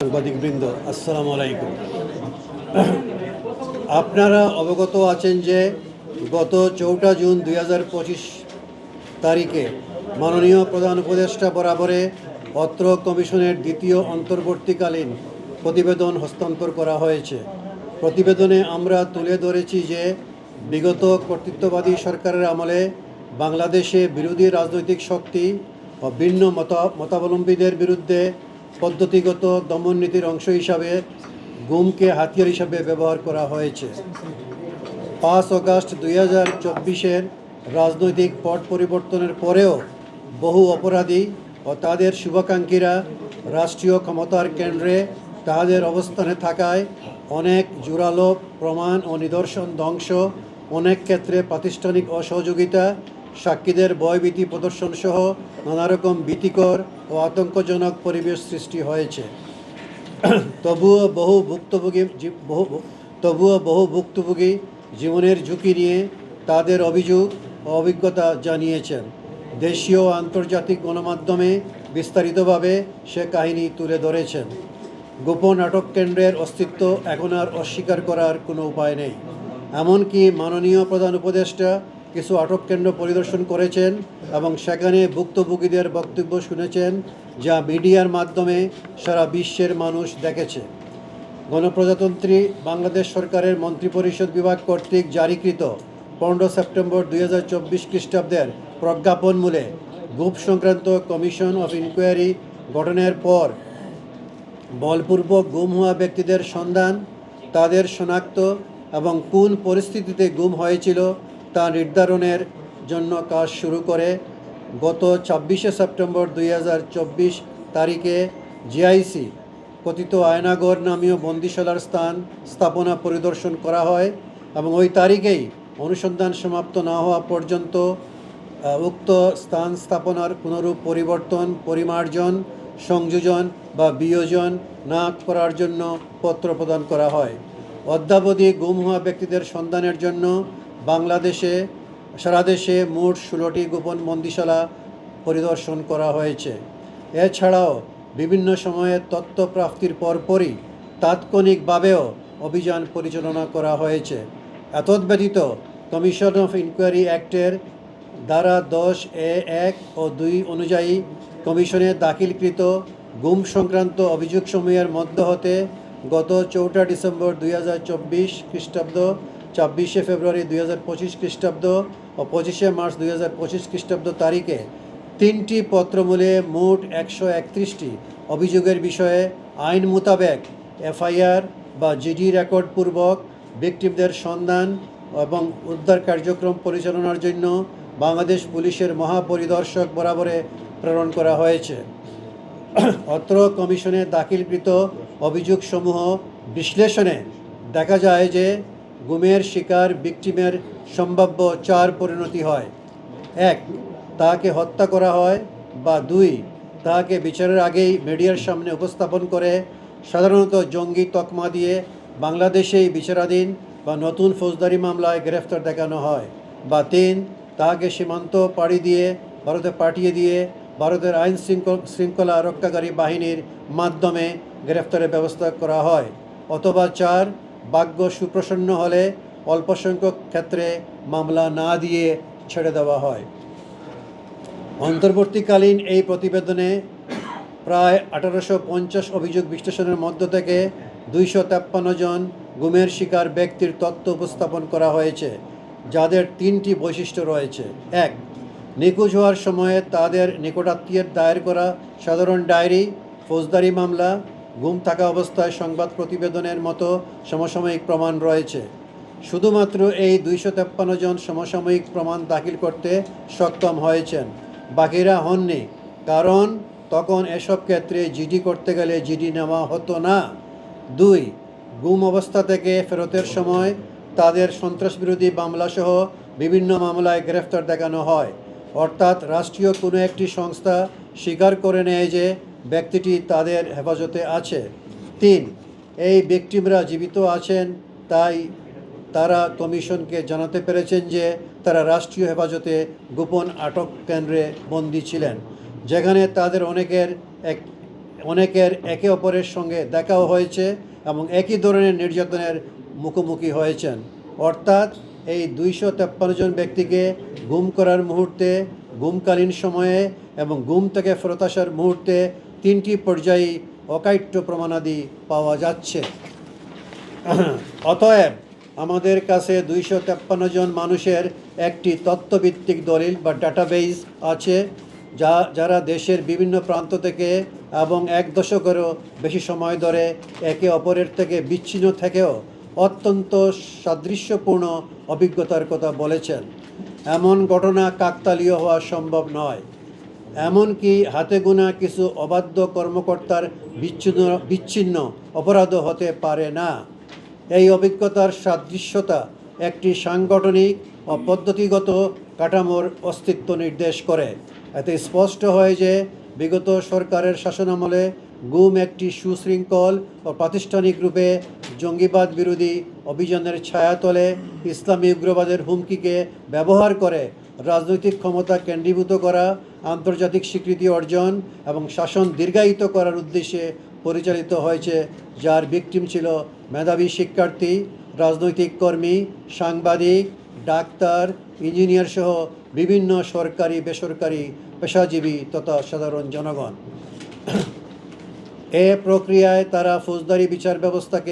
সাংবাদিকবৃন্দ, আসসালামু আলাইকুম। আপনারা অবগত আছেন যে গত চৌঠা জুন দুই হাজার পঁচিশ তারিখে মাননীয় প্রধান উপদেষ্টা বরাবরে অত্র কমিশনের দ্বিতীয় অন্তর্বর্তীকালীন প্রতিবেদন হস্তান্তর করা হয়েছে। প্রতিবেদনে আমরা তুলে ধরেছি যে বিগত কর্তৃত্ববাদী সরকারের আমলে বাংলাদেশে বিরোধী রাজনৈতিক শক্তি ও ভিন্ন মত, মতাবলম্বীদের বিরুদ্ধে পদ্ধতিগত দমন নীতির অংশ হিসাবে গুমকে হাতিয়ার হিসাবে ব্যবহার করা হয়েছে। পাঁচ অগাস্ট দুই হাজার চব্বিশের রাজনৈতিক পট পরিবর্তনের পরেও বহু অপরাধী ও তাদের শুভাকাঙ্ক্ষীরা রাষ্ট্রীয় ক্ষমতার কেন্দ্রে তাদের অবস্থানে থাকায় অনেক জোরালো প্রমাণ ও নিদর্শন ধ্বংস, অনেক ক্ষেত্রে প্রাতিষ্ঠানিক অসহযোগিতা সাক্ষীদের ভয়ভীতি প্রদর্শন সহ নানা রকম ভীতিকর ও আতঙ্কজনক পরিবেশ সৃষ্টি হয়েছে। তবুও বহু ভুক্তভোগী বহু তবুও বহু ভুক্তভোগী জীবনের ঝুঁকি নিয়ে তাদের অভিযোগ ও অভিজ্ঞতা জানিয়েছেন। দেশীয় আন্তর্জাতিক গণমাধ্যমে বিস্তারিতভাবে সে কাহিনী তুলে ধরেছেন। গোপন আটক কেন্দ্রের অস্তিত্ব এখন আর অস্বীকার করার কোনো উপায় নেই। এমনকি মাননীয় প্রধান উপদেষ্টা কিছু আটক কেন্দ্র পরিদর্শন করেছেন এবং সেখানে ভুক্তভোগীদের বক্তব্য শুনেছেন, যা মিডিয়ার মাধ্যমে সারা বিশ্বের মানুষ দেখেছে। গণপ্রজাতন্ত্রী বাংলাদেশ সরকারের মন্ত্রিপরিষদ বিভাগ কর্তৃক জারিকৃত পনেরো সেপ্টেম্বর দুই হাজার চব্বিশ খ্রিস্টাব্দের প্রজ্ঞাপন মূলে গুপ সংক্রান্ত কমিশন অফ ইনকোয়ারি গঠনের পর বলপূর্বক গুম হওয়া ব্যক্তিদের সন্ধান, তাদের শনাক্ত এবং কোন পরিস্থিতিতে গুম হয়েছিল তা নির্ধারণের জন্য কাজ শুরু করে গত ছাব্বিশে সেপ্টেম্বর দুই হাজার চব্বিশ তারিখে জিআইসি, কথিত আয়নাগর নামীয় বন্দিশালার স্থান স্থাপনা পরিদর্শন করা হয় এবং ওই তারিখেই অনুসন্ধান সমাপ্ত না হওয়া পর্যন্ত উক্ত স্থান স্থাপনার কোনোরূপ পরিবর্তন, পরিমার্জন, সংযোজন বা বিয়োজন না করার জন্য পত্র প্রদান করা হয়। অদ্যাবধি গুম হওয়া ব্যক্তিদের সন্ধানের জন্য বাংলাদেশে, সারা দেশে মোট ষোলোটি গোপন বন্দিশালা পরিদর্শন করা হয়েছে। এছাড়াও বিভিন্ন সময়ে তথ্য প্রাপ্তির পরপরই তাৎক্ষণিকভাবেও অভিযান পরিচালনা করা হয়েছে। এতদ্ব্যতীত কমিশন অফ ইনকোয়ারি অ্যাক্টের ধারা দশ এ এক ও দুই অনুযায়ী কমিশনে দাখিলকৃত গুম সংক্রান্ত অভিযোগসমূহের মধ্য হতে গত চৌঠা ডিসেম্বর দুই হাজার চব্বিশ খ্রিস্টাব্দ ছাব্বিশে ফেব্রুয়ারি দুই হাজার পঁচিশ খ্রিস্টাব্দ ও পঁচিশে মার্চ দুই হাজার পঁচিশ খ্রিস্টাব্দ তারিখে তিনটি পত্রমূলে মোট একশো একত্রিশটি অভিযোগের বিষয়ে আইন মোতাবেক এফআইআর বা জিডি রেকর্ড পূর্বক ভিকটিমদের সন্ধান এবং উদ্ধার কার্যক্রম পরিচালনার জন্য বাংলাদেশ পুলিশের মহাপরিদর্শক বরাবরে প্রেরণ করা হয়েছে। অত্র কমিশনে দাখিলকৃত অভিযোগসমূহ বিশ্লেষণে দেখা যায় যে গুমের শিকার ভিকটিমের সম্ভাব্য চার পরিণতি হয়। এক, তাকে হত্যা করা হয় বা দুই, তাকে বিচারের আগেই মিডিয়ার সামনে উপস্থাপন করে সাধারণত জঙ্গি তকমা দিয়ে বাংলাদেশেই বিচারাধীন বা নতুন ফৌজদারি মামলায় গ্রেফতার দেখানো হয়। বা তিন, তাকে সীমান্ত পাড়ি দিয়ে, ভারতে পাঠিয়ে দিয়ে ভারতের আইন শৃঙ্খল শৃঙ্খলা রক্ষাকারী বাহিনীর মাধ্যমে গ্রেফতারের ব্যবস্থা করা হয়। অথবা চার ভাগ্য সুপ্রসন্ন হলে অল্প সংখ্যক ক্ষেত্রে মামলা না দিয়ে ছেড়ে দেওয়া হয়। অন্তর্বর্তীকালীন এই প্রতিবেদনে প্রায় আঠারোশো পঞ্চাশ অভিযোগ বিশ্লেষণের মধ্য থেকে দুইশো তেপ্পান্ন জন গুমের শিকার ব্যক্তির তথ্য উপস্থাপন করা হয়েছে, যাদের তিনটি বৈশিষ্ট্য রয়েছে। এক, নিখোঁজ হওয়ার সময়ে তাদের নিকটাত্মীয়ের দায়ের করা সাধারণ ডায়েরি, ফৌজদারি মামলা গুম থাকা অবস্থায় সংবাদ প্রতিবেদনের মতো সমসাময়িক প্রমাণ রয়েছে। শুধুমাত্র এই দুইশো তেপ্পান্ন জন সমসাময়িক প্রমাণ দাখিল করতে সক্ষম হয়েছেন। বাকিরা হননি, কারণ তখন এসব ক্ষেত্রে জিডি করতে গেলে জিডি নেওয়া হতো না। দুই, গুম অবস্থা থেকে ফেরতের সময় তাদের সন্ত্রাসবিরোধী মামলাসহ বিভিন্ন মামলায় গ্রেফতার দেখানো হয়। অর্থাৎ রাষ্ট্রীয় কোনো একটি সংস্থা স্বীকার করে নেয় যে ব্যক্তিটি তাদের হেফাজতে আছে। তিন, এই ব্যক্তিরা জীবিত আছেন, তাই তারা কমিশনকে জানাতে পেরেছেন যে তারা রাষ্ট্রীয় হেফাজতে গোপন আটক কেন্দ্রে বন্দী ছিলেন, যেখানে তাদের অনেকের এক, অনেকের একে অপরের সঙ্গে দেখাও হয়েছে এবং একই ধরনের নির্যাতনের মুখোমুখি হয়েছেন। অর্থাৎ এই দুইশো তেপ্পান্ন জন ব্যক্তিকে গুম করার মুহূর্তে, গুমকালীন সময়ে এবং গুম থেকে ফেরত আসার মুহূর্তে তিনটি পর্যায়ে অকাট্য প্রমাণাদি পাওয়া যাচ্ছে। অতএব আমাদের কাছে দুইশো তেপ্পান্ন জন মানুষের একটি তত্ত্বভিত্তিক দলিল বা ডাটাবেস আছে, যা, যারা দেশের বিভিন্ন প্রান্ত থেকে এবং এক দশকেরও বেশি সময় ধরে একে অপরের থেকে বিচ্ছিন্ন থেকেও অত্যন্ত সাদৃশ্যপূর্ণ অভিজ্ঞতার কথা বলেছেন। এমন ঘটনা কাকতালীয় হওয়া সম্ভব নয়। এমনকি হাতে গোনা কিছু অবাধ্য কর্মকর্তার বিচ্ছিন্ন বিচ্ছিন্ন অপরাধও হতে পারে না। এই অভিজ্ঞতার সাদৃশ্যতা একটি সাংগঠনিক ও পদ্ধতিগত কাঠামোর অস্তিত্ব নির্দেশ করে। এতে স্পষ্ট হয় যে বিগত সরকারের শাসনামলে গুম একটি সুশৃঙ্খল ও প্রাতিষ্ঠানিক রূপে জঙ্গিবাদ বিরোধী অভিযানের ছায়াতলে ইসলামী উগ্রবাদের হুমকিকে ব্যবহার করে রাজনৈতিক ক্ষমতা কেন্দ্রীভূত করা আন্তর্জাতিক স্বীকৃতি অর্জন এবং শাসন দীর্ঘায়িত করার উদ্দেশ্যে পরিচালিত হয়েছে, যার ভিকটিম ছিল মেধাবী শিক্ষার্থী, রাজনৈতিক কর্মী, সাংবাদিক, ডাক্তার, ইঞ্জিনিয়ার সহ বিভিন্ন সরকারি, বেসরকারি পেশাজীবী তথা সাধারণ জনগণ। এ প্রক্রিয়ায় তারা ফৌজদারি বিচার ব্যবস্থাকে